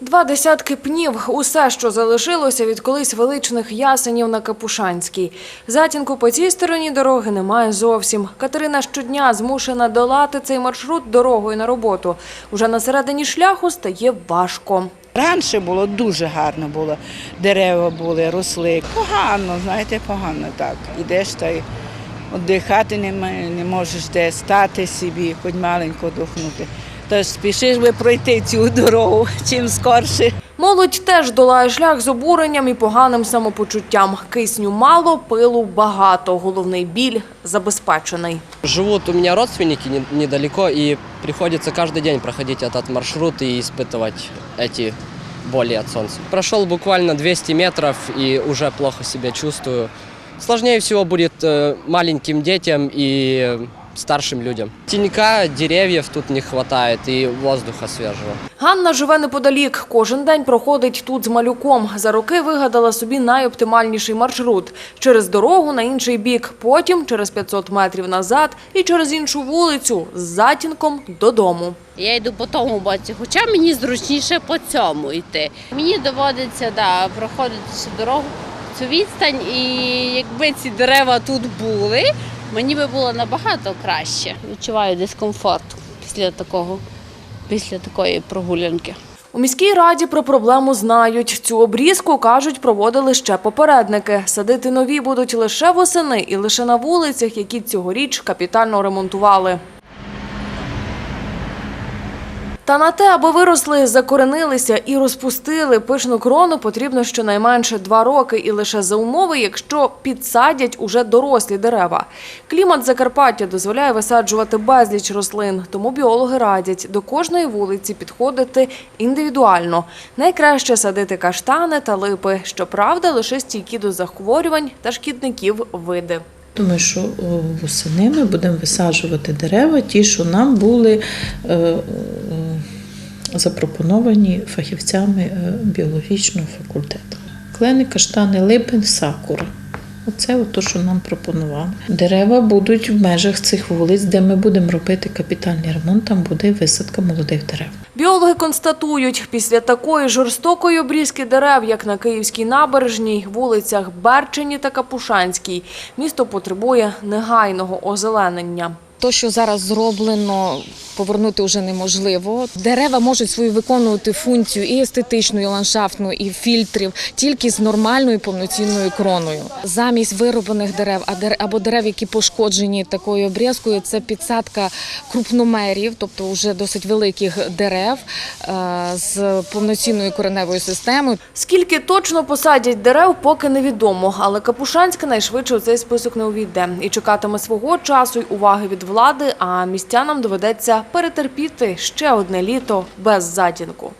Два десятки пнів – усе, що залишилося від колись величних ясенів на Капушанській. Затінку по цій стороні дороги немає зовсім. Катерина щодня змушена долати цей маршрут дорогою на роботу. Уже на середині шляху стає важко. Раніше було дуже гарно було. Дерева були, росли. Погано, знаєте, погано так. Ідеш та й віддихати не, можеш де стати собі, хоч маленько духнути. Тож спішиш би пройти цю дорогу чим скорше. Молодь теж долає шлях з обуренням і поганим самопочуттям. Кисню мало, пилу багато. Головний біль забезпечений. Живут у меня родственники не- недалеко, и приходится каждый день проходить этот маршрут и испытывать эти боли от солнца. Прошел буквально 200 метров и уже плохо себя чувствую. Сложнее всего будет э, маленьким детям и э, старшим людям. Тенька, деревьев тут не хватает и воздуха свежего. Ганна живе неподалік. Кожен день проходить тут з малюком. За роки вигадала собі найоптимальніший маршрут. Через дорогу на інший бік, потім через 500 метрів назад і через іншу вулицю з затінком додому. Я йду по тому боці, хоча мені зручніше по цьому йти. Мені доводиться да, проходити цю дорогу, цю відстань, і якби ці дерева тут були, мені би було набагато краще. Відчуваю дискомфорт після такого, після такої прогулянки. У міській раді про проблему знають. Цю обрізку, кажуть, проводили ще попередники. Садити нові будуть лише восени і лише на вулицях, які цьогоріч капітально ремонтували. Та на те, аби виросли, закоренилися і розпустили пишну крону, потрібно щонайменше два роки, і лише за умови, якщо підсадять уже дорослі дерева. Клімат Закарпаття дозволяє висаджувати безліч рослин, тому біологи радять до кожної вулиці підходити індивідуально. Найкраще садити каштани та липи, щоправда, лише стійкі до захворювань та шкідників види. Думаю, що восени ми будемо висаджувати дерева, ті, що нам були е, запропоновані фахівцями е, біологічного факультету. Клени, каштани, липин, сакура. Оце от що нам пропонували. Дерева будуть в межах цих вулиць, де ми будемо робити капітальний ремонт, там буде висадка молодих дерев. Біологи констатують, після такої жорстокої обрізки дерев, як на Київській набережній, вулицях Берчині та Капушанській, місто потребує негайного озеленення. То, що зараз зроблено, повернути вже неможливо. Дерева можуть свою виконувати функцію і естетичну, і ландшафтну, і фільтрів тільки з нормальною повноцінною кроною. Замість вироблених дерев або дерев, які пошкоджені такою обрізкою, це підсадка крупномерів, тобто вже досить великих дерев е, з повноцінною кореневою системою. Скільки точно посадять дерев, поки невідомо, але Капушанська найшвидше у цей список не увійде і чекатиме свого часу й уваги від влади, а містянам доведеться перетерпіти ще одне літо без затінку.